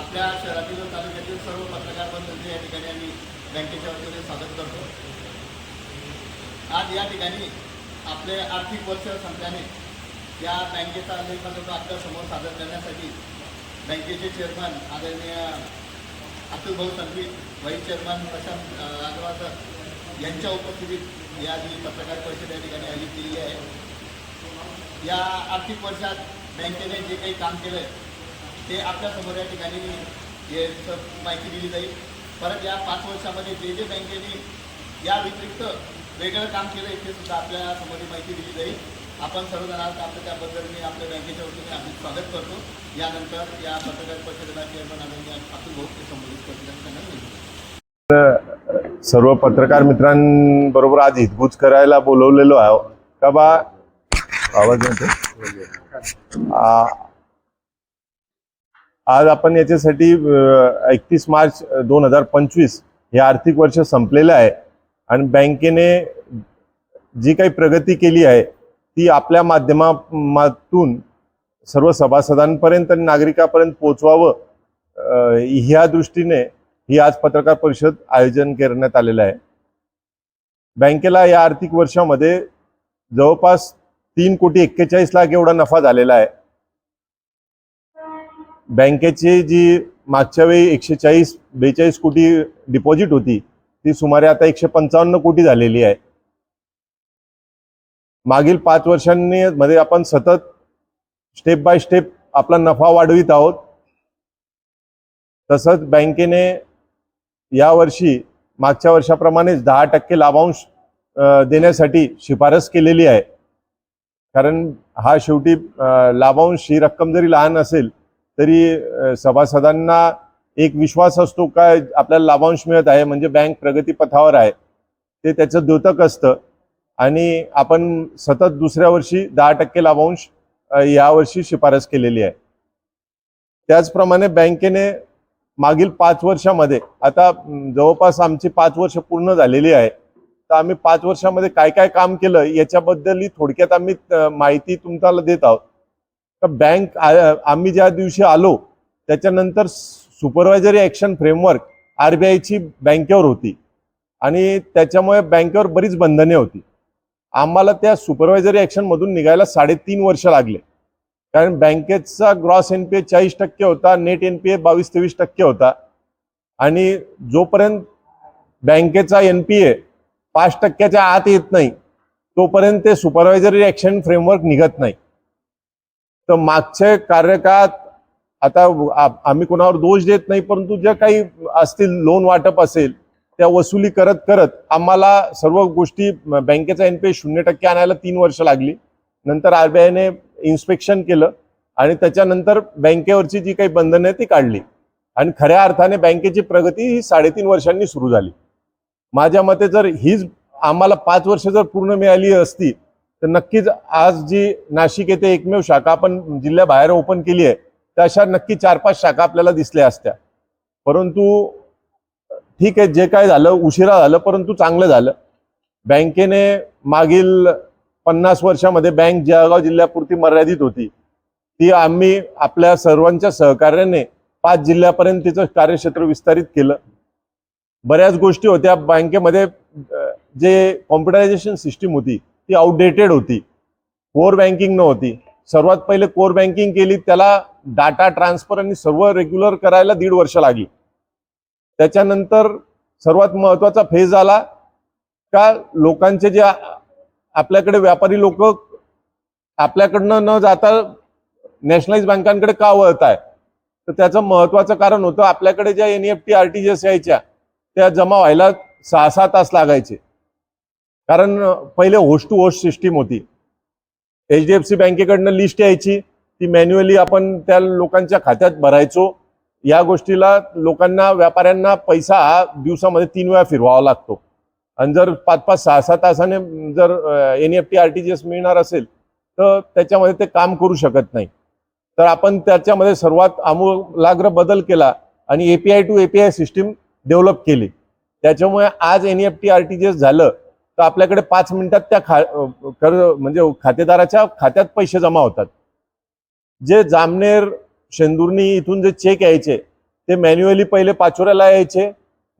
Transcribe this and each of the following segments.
आपल्या शहरातील व तालुक्यातील सर्व पत्रकार बंधूंचे या ठिकाणी आम्ही बँकेच्या वतीने स्वागत करतो. आज या ठिकाणी आपले आर्थिक वर्ष संपल्याने या बँकेचा लेखाजोखा आपल्यासमोर सादर करण्यासाठी बँकेचे चेअरमन आदरणीय अतुल भाऊ संघवी व्हाईस चेअरमन प्रशांत अ, यांच्या उपस्थितीत या जी पत्रकार परिषद या ठिकाणी आयोजित केली आहे. या आर्थिक वर्षात बँकेने जे काही काम केलं ते आपल्यासमोर या ठिकाणी हे माहिती दिली जाईल. परत या पाच वर्षामध्ये जे जे बँकेने या व्यतिरिक्त वेगळं काम केलं ते सुद्धा आपल्यासमोर माहिती दिली जाईल. आपण सर्वजण आहात आपलं त्याबद्दल मी आपल्या बँकेच्या वतीने आम्ही स्वागत करतो. यानंतर या पत्रकार परिषदेला चेअरमन आदरणीय अतुल भाऊ ते संबोधित करतील सर्व पत्रकार मित्रांबरोबर आज हितगुज करायला बोलवलेलो आहो. का बा? आवाज येतो आज आपण याच्यासाठी एकतीस मार्च दोन हजार पंचवीस हे आर्थिक वर्ष संपलेलं आहे. आणि बँकेने जी काही प्रगती केली आहे ती आपल्या माध्यमातून सर्व सभासदांपर्यंत आणि नागरिकांपर्यंत पोचवावं ह्या दृष्टीने ही आज पत्रकार परिषद आयोजन करण्यात आलेलं आहे. बँकेला या आर्थिक वर्षामध्ये जवळपास तीन कोटी एक्केचाळीस लाख एवढा नफा झालेला आहे. बँकेची जी मागच्या वेळी एकशे चाळीस बेचाळीस कोटी डिपॉझिट होती ती सुमारे आता एकशे पंचावन्न कोटी झालेली आहे. मागील पाच वर्षांनी मध्ये आपण सतत स्टेप बाय स्टेप आपला नफा वाढवित आहोत. तसंच बँकेने यावर्षी मागच्या वर्षाप्रमाणेच दहा टक्के लाभांश देण्यासाठी शिफारस केलेली आहे. कारण हा शेवटी लाभांश ही रक्कम जरी लहान असेल तरी सभासदांना एक विश्वास असतो का आपल्याला लाभांश मिळत आहे म्हणजे बँक प्रगतीपथावर आहे ते त्याचं द्योतक असतं. आणि आपण सतत दुसऱ्या वर्षी दहा टक्के लाभांश यावर्षी शिफारस केलेली आहे. त्याचप्रमाणे बँकेने मागील पाच वर्षामध्ये आता जवळपास आमची पाच वर्ष पूर्ण झालेली आहे तर आम्ही पाच वर्षामध्ये काय काय काम केलं याच्याबद्दल थोडक्यात आम्ही माहिती तुम्हाला देत आहोत. तर बँक आ- आम्ही ज्या दिवशी आलो त्याच्यानंतर supervisory action framework R B आयची बँकेवर होती. आणि त्याच्यामुळे बँकेवर बरीच बंधने होती. आम्हाला त्या सुपरवायझरी ॲक्शनमधून निघायला साडेतीन वर्ष लागले. कारण बँकेचा ग्रॉस एन पी ए चाळीस टक्के होता नेट एन पी ए बावीस तेवीस टक्के होता. आणि जोपर्यंत बँकेचा एन पी ए पाच टक्क्याच्या आत येत नाही तोपर्यंत ते सुपरवायझरी ॲक्शन फ्रेमवर्क निघत नाही. तर मागच्या कार्यकाळात आता आम्ही कोणावर दोष देत नाही परंतु ज्या काही असतील लोन वाटप असेल त्या वसुली करत करत आम्हाला सर्व गोष्टी बँकेचा एन पी शून्य टक्के आणायला तीन वर्ष लागली. नंतर आर बी आयने इन्स्पेक्शन केलं आणि त्याच्यानंतर बँकेवरची जी काही बंधनं आहे ती काढली. आणि खऱ्या अर्थाने बँकेची प्रगती ही साडेतीन वर्षांनी सुरू झाली. माझ्या मते जर हीच आम्हाला पाच वर्ष जर पूर्ण मिळाली असती तर नक्कीच आज जी नाशिक येथे एकमेव शाखा आपण जिल्ह्याबाहेर ओपन केली आहे तर अशा नक्की चार पाच शाखा आपल्याला दिसल्या असत्या. परंतु ठीक आहे जे काय झालं उशिरा झालं परंतु चांगलं झालं. बँकेने मागील पन्नास वर्षामध्ये बँक जळगाव जिल्ह्यापुरती मर्यादित होती. ती आम्ही आपल्या सर्वांच्या सहकार्याने पाच जिल्ह्यापर्यंत तिचं कार्यक्षेत्र विस्तारित केलं. बऱ्याच गोष्टी होत्या. बँकेमध्ये जे कॉम्प्युटरायझेशन सिस्टीम होती ती आउटडेटेड होती. कोर बँकिंग नव्हती. सर्वात पहिले कोर बँकिंग केली त्याला डाटा ट्रान्सफर आणि सर्व रेग्युलर करायला दीड वर्ष लागली. त्याच्यानंतर सर्वात महत्त्वाचा फेज आला का लोकांचे जे आपल्याकडे व्यापारी लोक आपल्याकडनं न जाता नॅशनलाइज बँकांकडे का वळत आहे तर त्याचं महत्वाचं कारण होतं आपल्याकडे ज्या N F T R T G S यायच्या त्या जमा व्हायला सहा सहा तास लागायचे. कारण पहिले होस्ट टू होस्ट सिस्टीम होती. एच डी एफ सी बँकेकडनं लिस्ट यायची. ती मॅन्युअली आपण त्या लोकांच्या खात्यात भरायचो. या गोष्टीला लोकांना व्यापाऱ्यांना पैसा हा दिवसामध्ये तीन वेळा फिरवावा लागतो. आणि जर पाच पाच सहा सहा तासाने जर N F T R T G S मिळणार असेल तर त्याच्यामध्ये ते काम करू शकत नाही. तर आपण त्याच्यामध्ये सर्वात आमूलाग्र बदल केला आणि API to API system develop केली. त्याच्यामुळे आज N F T R T G S झालं. तर आपल्याकडे पाच मिनिटात त्या खा कर म्हणजे खातेदाराच्या खात्यात पैसे जमा होतात. जे जामनेर शेंदुर्णी इथून जे चेक यायचे ते मॅन्युअली पहिले पाचोऱ्याला यायचे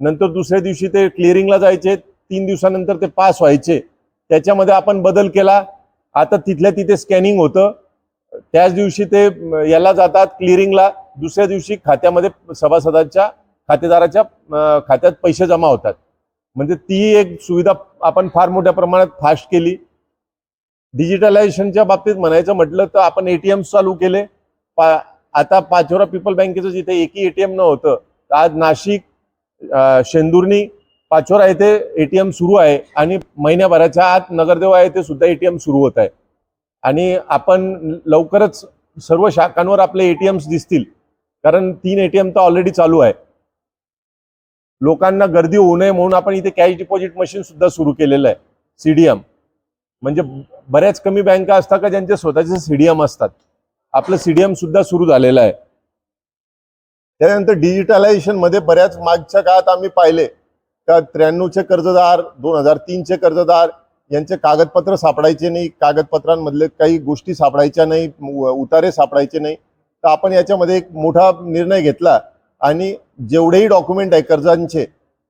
नंतर दुसऱ्या दिवशी ते क्लिअरिंगला जायचे तीन दिवसानंतर ते पास व्हायचे. त्याच्यामध्ये आपण बदल केला. आता तिथल्या तिथे स्कॅनिंग होतं. त्याच दिवशी ते याला जातात क्लिअरिंगला दुसऱ्या दिवशी खात्यामध्ये सभासदांच्या खातेदाराच्या खात्यात पैसे जमा होतात. म्हणजे ती एक सुविधा आपण फार मोठ्या प्रमाणात फास्ट केली. डिजिटलायझेशनच्या बाबतीत म्हणायचं म्हटलं तर आपण एटीएम चालू केले. पा आता पाचोरा पीपल बँकेचं जिथे एकही एटीएम नव्हतं तर आज नाशिक शेंदुर्णी पाचोरा येथे एटीएम सुरू आहे आणि महिन्याभराच्या आत नगरदेवा येथे सुद्धा एटीएम सुरू होत आहे. आणि आपण लवकरच सर्व शाखांवर आपले एटीएम्स दिसतील. कारण तीन एटीएम तर ऑलरेडी चालू आहे. लोकांना गर्दी होऊ नये म्हणून आपण इथे कॅश डिपॉझिट मशीन सुद्धा सुरू केलेलं आहे सीडीएम. म्हणजे बऱ्याच कमी बँका असतात का ज्यांचे स्वतःचे सीडीएम असतात? आपलं सीडीएम सुद्धा सुरू झालेलं आहे. त्यानंतर डिजिटलायझेशनमध्ये बऱ्याच मागच्या काळात आम्ही पाहिले का त्र्याण्णवचे कर्जदार दोन हजार तीनचे कर्जदार यांचे कागदपत्र सापडायचे नाही कागदपत्रांमधले काही गोष्टी सापडायच्या नाही उतारे सापडायचे नाही. तर आपण याच्यामध्ये एक मोठा निर्णय घेतला आणि जेवढेही डॉक्युमेंट आहे कर्जांचे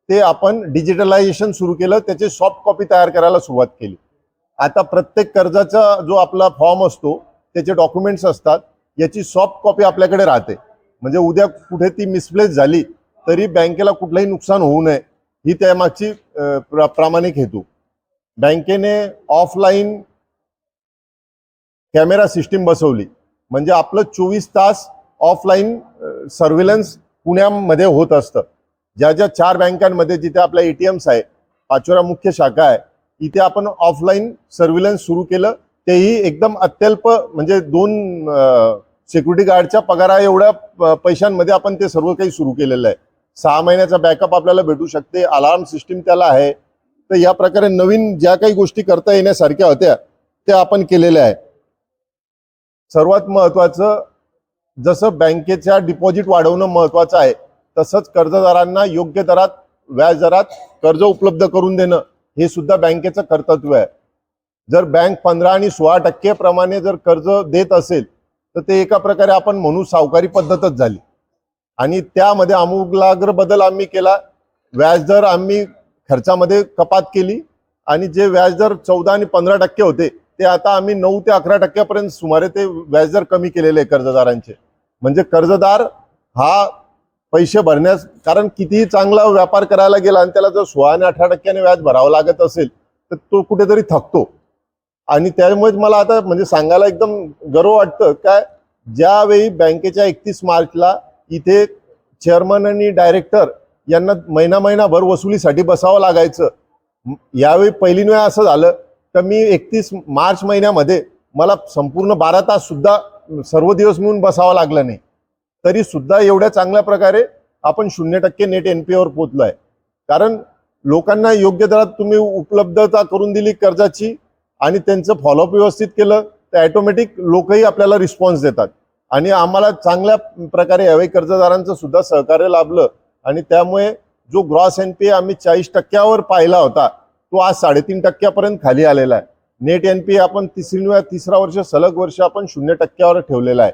ते आपण डिजिटलायझेशन सुरू केलं त्याची सॉफ्ट कॉपी तयार करायला सुरुवात केली. आता प्रत्येक कर्जाचा जो आपला फॉर्म असतो त्याचे डॉक्युमेंट्स असतात याची सॉफ्ट कॉपी आपल्याकडे राहते. म्हणजे उद्या कुठे ती मिसप्लेस झाली तरी बँकेला कुठलंही नुकसान होऊ नये ही त्यामागची प्रा- प्रामाणिक हेतू. बँकेने ऑफलाईन कॅमेरा सिस्टीम बसवली. म्हणजे आपलं चोवीस तास ऑफलाईन सर्व्हिलन्स पुण्यामध्ये होत असतं. ज्या ज्या चार बँकांमध्ये जिथे आपल्या एटीएम्स आहे पाचोरा मुख्य शाखा आहे इथे आपण ऑफलाईन सर्व्हिलन्स सुरू केलं. तेही एकदम अत्यल्प म्हणजे दोन सिक्युरिटी गार्डच्या पगारा एवढ्या प- पैशांमध्ये आपण ते सर्व काही सुरू केलेलं आहे. सहा महिन्याचा बॅकअप आपल्याला भेटू शकते अलार्म सिस्टीम त्याला आहे. तर या प्रकारे नवीन ज्या काही गोष्टी करता येण्यासारख्या होत्या त्या आपण केलेल्या आहे. सर्वात महत्वाचं जसं बँकेच्या डिपॉझिट वाढवणं महत्वाचं आहे तसंच कर्जदारांना योग्य दरात व्याज दरात कर्ज उपलब्ध करून देणं हे सुद्धा बँकेचं कर्तव्य आहे. जर बँक पंधरा आणि सोळा टक्के प्रमाणे जर कर्ज देत असेल तर ते एका प्रकारे आपण म्हणू सावकारी पद्धतच झाली. आणि त्यामध्ये आमूलाग्र बदल आम्ही केला. व्याजदर आम्ही खर्चामध्ये कपात केली. आणि जे व्याजदर चौदा आणि पंधरा टक्के होते ते आता आम्ही नऊ ते अकरा टक्क्यापर्यंत सुमारे ते व्याजदर कमी केलेले आहे कर्जदारांचे. म्हणजे कर्जदार हा पैसे भरण्यास कारण कितीही चांगला व्यापार करायला गेला आणि त्याला जर सोळा आणि अठरा टक्क्याने व्याज भरावं लागत असेल तर तो कुठेतरी थकतो. आणि त्यामुळेच मला आता म्हणजे सांगायला एकदम गर्व वाटतं काय ज्यावेळी बँकेच्या एकतीस मार्चला इथे चेअरमन आणि डायरेक्टर यांना महिना महिनाभर वसुलीसाठी बसावं लागायचं यावेळी पहिली वेळा असं झालं. तर मी एकतीस मार्च महिन्यामध्ये मला संपूर्ण बारा तास सुद्धा सर्व दिवस मिळून बसावं लागलं नाही. तरी सुद्धा एवढ्या चांगल्या प्रकारे आपण शून्य टक्के नेट एनपीआवर पोहोचलो आहे कारण लोकांना योग्य दरात तुम्ही उपलब्धता करून दिली कर्जाची आणि त्यांचं फॉलोअप व्यवस्थित केलं तर ॲटोमॅटिक लोकही आपल्याला रिस्पॉन्स देतात. आणि आम्हाला चांगल्या प्रकारे यावेळी कर्जदारांचं सुद्धा सहकार्य लाभलं. आणि त्यामुळे जो ग्रॉस एन पी आम्ही चाळीस टक्क्यावर पाहिला होता तो आज साडेतीन टक्क्यापर्यंत खाली आलेला आहे. नेट एन पी आपण तिसरी तिसरा वर्ष सलग वर्ष आपण शून्य टक्क्यावर ठेवलेला आहे.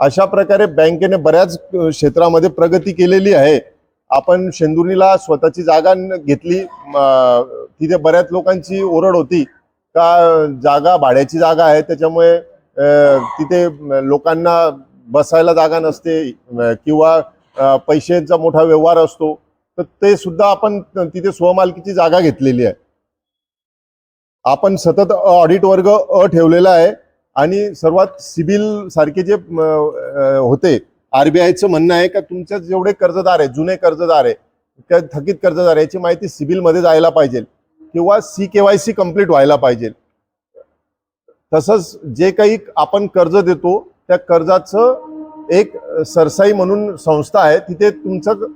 अशा प्रकारे बँकेने बऱ्याच क्षेत्रामध्ये प्रगती केलेली आहे. आपण शेंदुर्णीला स्वतःची जागा घेतली तिथे बऱ्याच लोकांची ओरड होती. का जागा भाड्याची जागा आहे त्याच्यामुळे तिथे लोकांना बसायला जागा नसते किंवा पैशांचा मोठा व्यवहार असतो. तर ते सुद्धा आपण तिथे स्वमालकीची जागा घेतलेली आहे. आपण सतत ऑडिट वर्ग अ ठेवलेला आहे आणि सर्वात सिबिल सारखे जे होते आरबीआयचं म्हणणं आहे का तुमच्या जेवढे कर्जदार आहे जुने कर्जदार आहे त्या थकीत कर्जदार याची माहिती सिबिलमध्ये जायला पाहिजे किंवा C K Y C complete व्हायला पाहिजे. तसंच जे काही आपण कर्ज देतो त्या कर्जाचं एक सरसाई म्हणून संस्था आहे तिथे तुमचं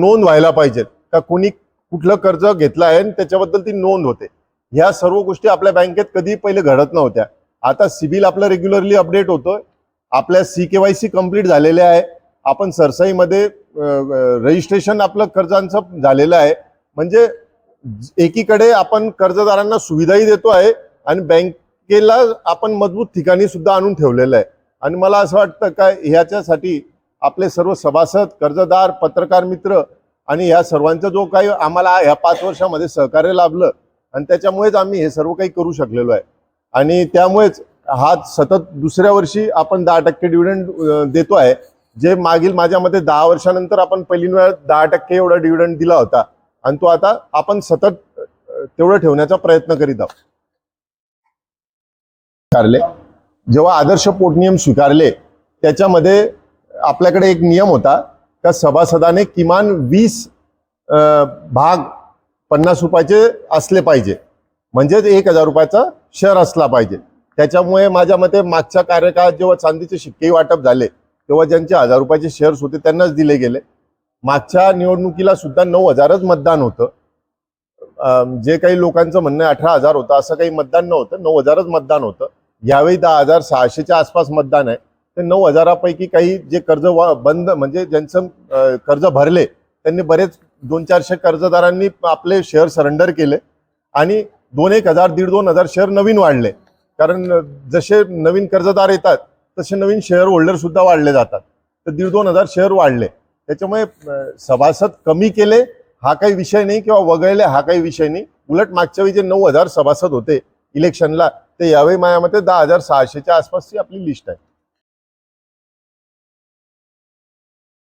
नोंद व्हायला पाहिजे. का कोणी कुठलं कर्ज घेतलं आहे आणि त्याच्याबद्दल ती नोंद होते. ह्या सर्व गोष्टी आपल्या बँकेत कधी पहिले घडत नव्हत्या. आता सिबिल आपलं रेग्युलरली अपडेट होतोय. आपल्या C K Y C complete झालेले आहे. आपण सरसाईमध्ये रजिस्ट्रेशन आपलं कर्जांचं झालेलं आहे. म्हणजे एकीकडे आपण कर्जदारांना सुविधाही देतो आहे आणि बँकेला आपण मजबूत ठिकाणी सुद्धा आणून ठेवलेलं आहे. आणि मला असं वाटतं का ह्याच्यासाठी आपले सर्व सभासद कर्जदार पत्रकार मित्र आणि ह्या सर्वांचा जो काही आम्हाला ह्या पाच वर्षामध्ये सहकार्य लाभलं आणि त्याच्यामुळेच आम्ही हे सर्व काही करू शकलेलो आहे. आणि त्यामुळेच हा सतत दुसऱ्या वर्षी आपण दहा टक्के डिव्हिडंड देतो आहे. जे मागील माझ्या मते दहा वर्षानंतर आपण पहिली वेळा दहा टक्के एवढा डिव्हिडंड दिला होता. आणि तो आता आपण सतत तेवढं ठेवण्याचा प्रयत्न करीत आहोत. स्वीकारले. जेव्हा आदर्श पोटनियम स्वीकारले त्याच्यामध्ये आपल्याकडे एक नियम होता. का सभासदाने किमान वीस भाग पन्नास रुपयाचे असले पाहिजे. म्हणजेच एक हजार रुपयाचा शेअर असला पाहिजे. त्याच्यामुळे माझ्या मते मागच्या कार्यकाळात जेव्हा चांदीचे शिक्केही वाटप झाले तेव्हा ज्यांचे हजार रुपयाचे शेअर्स होते त्यांनाच दिले गेले. मागच्या निवडणुकीला सुद्धा नऊ हजारच मतदान होतं. जे काही लोकांचं म्हणणं अठरा हजार होतं असं काही मतदान नव्हतं. नऊ हजारच मतदान होतं. यावेळी दहा हजार सहाशेच्या आसपास मतदान आहे. ते नऊ हजारापैकी काही जे कर्ज वा बंद म्हणजे ज्यांचं कर्ज भरले त्यांनी बरेच दोन चारशे कर्जदारांनी आपले शेअर सरेंडर केले आणि दोन एक हजार दीड दोन हजार शेअर नवीन वाढले. कारण जसे नवीन कर्जदार येतात तसे नवीन शेअर होल्डर सुद्धा वाढले जातात. तर दीड दोन हजार शेअर वाढले. त्याच्यामुळे सभासद कमी केले हा काही विषय नाही किंवा वगळले हा काही विषय नाही. उलट मागच्या वेळी जे नऊ हजार सभासद होते इलेक्शनला ते यावेळी माझ्या मते दहा हजार सहाशेच्या आसपासची आपली लिस्ट आहे.